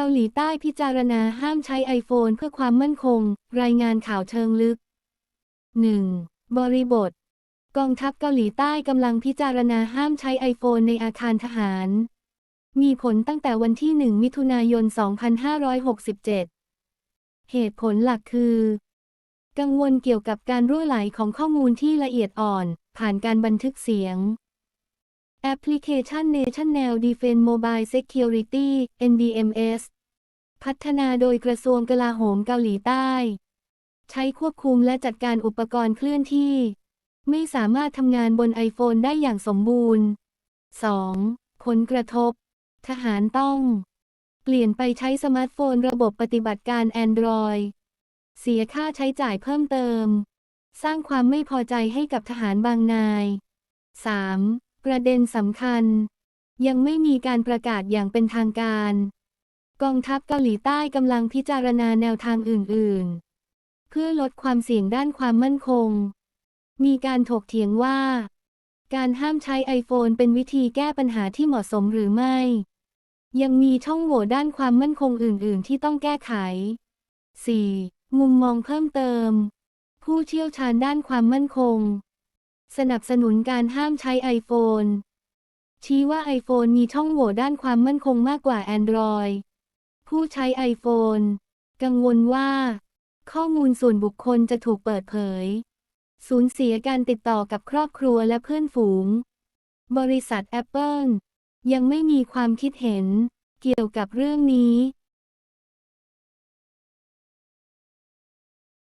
เกาหลีใต้พิจารณาห้ามใช้ไอโฟนเพื่อความมั่นคง รายงานข่าวเชิงลึก 1. บริบท กองทัพเกาหลีใต้กำลังพิจารณาห้ามใช้ไอโฟนในอาคารทหาร มีผลตั้งแต่วันที่ 1 มิถุนายน 2567 เหตุผลหลักคือ กังวลเกี่ยวกับการรั่วไหลของข้อมูลที่ละเอียดอ่อน ผ่านการบันทึกเสียง แอปพลิเคชัน National Defense Mobile Security NDMS พัฒนาโดยกระทรวงกลาโหมเกาหลีใต้ ใช้ควบคุมและจัดการอุปกรณ์เคลื่อนที่ ไม่สามารถทำงานบนไอโฟนได้อย่างสมบูรณ์ 2. ผลกระทบ ทหารต้อง เปลี่ยนไปใช้สมาร์ทโฟนระบบปฏิบัติการ Android เสียค่าใช้จ่ายเพิ่มเติม สร้างความไม่พอใจให้กับทหารบางนาย 3. ประเด็นสำคัญ ยังไม่มีการประกาศอย่างเป็นทางการ กองทัพเกาหลีใต้กำลังพิจารณาแนวทางอื่น ๆ เพื่อลดความเสี่ยงด้านความมั่นคง มีการถกเถียงว่า การห้ามใช้ไอโฟนเป็นวิธีแก้ปัญหาที่เหมาะสมหรือไม่ ยังมีช่องโหว่ด้านความมั่นคงอื่น ๆ ที่ต้องแก้ไข 4. มุมมองเพิ่มเติม ผู้เชี่ยวชาญด้านความมั่นคง สนับสนุนการห้ามใช้ไอโฟน ชี้ว่าไอโฟนมีช่องโหว่ด้านความมั่นคงมากกว่า Android ผู้ใช้ไอโฟนกังวลว่า ข้อมูลส่วนบุคคลจะถูกเปิดเผย สูญเสียการติดต่อกับครอบครัวและเพื่อนฝูง บริษัท Apple ยังไม่มีความคิดเห็นเกี่ยวกับเรื่องนี้